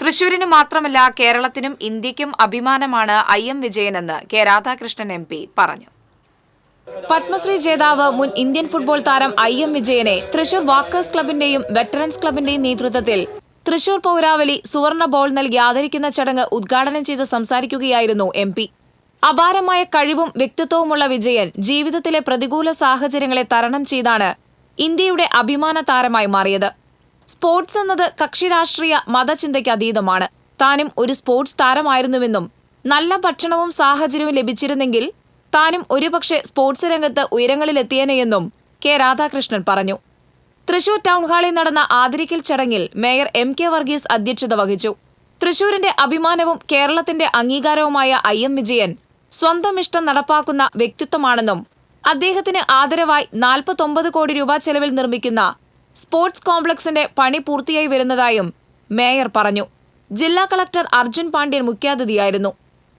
തൃശൂരിന് മാത്രമല്ല കേരളത്തിനും ഇന്ത്യക്കും അഭിമാനമാണ് ഐ എം വിജയനെന്ന് കെ രാധാകൃഷ്ണൻ എം പി പറഞ്ഞു. പത്മശ്രീ ജേതാവ് മുൻ ഇന്ത്യൻ ഫുട്ബോൾ താരം ഐ എം വിജയനെ തൃശൂർ വാക്കേഴ്സ് ക്ലബിന്റെയും വെറ്ററൻസ് ക്ലബിന്റെയും നേതൃത്വത്തിൽ തൃശൂർ പൗരാവലി സുവർണ ബോൾ നൽകി ആദരിക്കുന്ന ചടങ്ങ് ഉദ്ഘാടനം ചെയ്ത് സംസാരിക്കുകയായിരുന്നു എം പി. അപാരമായ കഴിവും വ്യക്തിത്വവുമുള്ള വിജയൻ ജീവിതത്തിലെ പ്രതികൂല സാഹചര്യങ്ങളെ തരണം ചെയ്താണ് ഇന്ത്യയുടെ അഭിമാന താരമായി മാറിയത്. സ്പോർട്സ് എന്നത് കക്ഷിരാഷ്ട്രീയ മതചിന്തയ്ക്ക് അതീതമാണ്. താനും ഒരു സ്പോർട്സ് താരമായിരുന്നുവെന്നും നല്ല ഭക്ഷണവും സാഹചര്യവും ലഭിച്ചിരുന്നെങ്കിൽ താനും ഒരുപക്ഷെ സ്പോർട്സ് രംഗത്ത് ഉയരങ്ങളിലെത്തിയേനെയെന്നും കെ രാധാകൃഷ്ണൻ പറഞ്ഞു. തൃശൂർ ടൗൺ ഹാളിൽ നടന്ന ആദരിക്കൽ ചടങ്ങിൽ മേയർ എം കെ വർഗീസ് അധ്യക്ഷത വഹിച്ചു. തൃശൂരിന്റെ അഭിമാനവും കേരളത്തിന്റെ അംഗീകാരവുമായ ഐ എം വിജയൻ സ്വന്തം ഇഷ്ടം നടപ്പാക്കുന്ന വ്യക്തിത്വമാണെന്നും അദ്ദേഹത്തിന് ആദരവായി നാൽപ്പത്തൊമ്പത് കോടി രൂപ ചെലവിൽ നിർമ്മിക്കുന്ന സ്പോർട്സ് കോംപ്ലക്സിന്റെ പണി പൂർത്തിയായി വരുന്നതായും മേയർ പറഞ്ഞു. ജില്ലാ collector Arjun Pandian മുഖ്യാതിഥിയായിരുന്നു.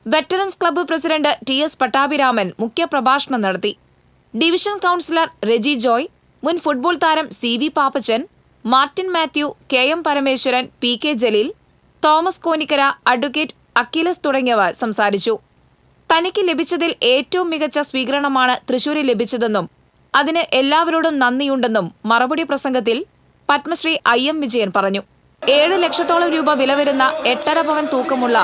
Veterans club president T S Pattabhiraman മുഖ്യപ്രഭാഷണം നടത്തി. ഡിവിഷൻ കൗൺസിലർ റെജി ജോയ് മുൻ ഫുട്ബോൾ താരം C V Pappachan Martin Mathew K M Parameswaran P K Jaleel Thomas Konikkara advocate Achilles തുടങ്ങിയവർ സംസാരിച്ചു. തനിക്ക് ലഭിച്ചതിൽ ഏറ്റവും മികച്ച സ്വീകരണമാണ് തൃശൂരിൽ ലഭിച്ചതെന്നും അതിന് എല്ലാവരോടും നന്ദിയുണ്ടെന്നും മറുപടി പ്രസംഗത്തിൽ പത്മശ്രീ ഐ എം വിജയൻ പറഞ്ഞു. ഏഴ് ലക്ഷത്തോളം രൂപ വില വരുന്ന എട്ടര പവൻ തൂക്കമുള്ള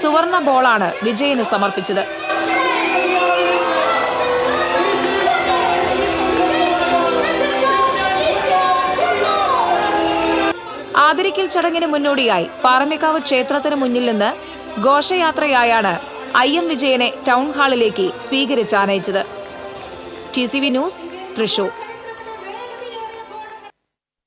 സുവർണ ബോളാണ് വിജയന് സമർപ്പിച്ചത്. ആദരിക്കൽ ചടങ്ങിന് മുന്നോടിയായി പാറമേക്കാവ് ക്ഷേത്രത്തിന് മുന്നിൽ നിന്ന് ഘോഷയാത്രയായാണ് ഐ എം വിജയനെ ടൗൺ ഹാളിലേക്ക് സ്വീകരിച്ചാനയിച്ചത് T C V news Thrissur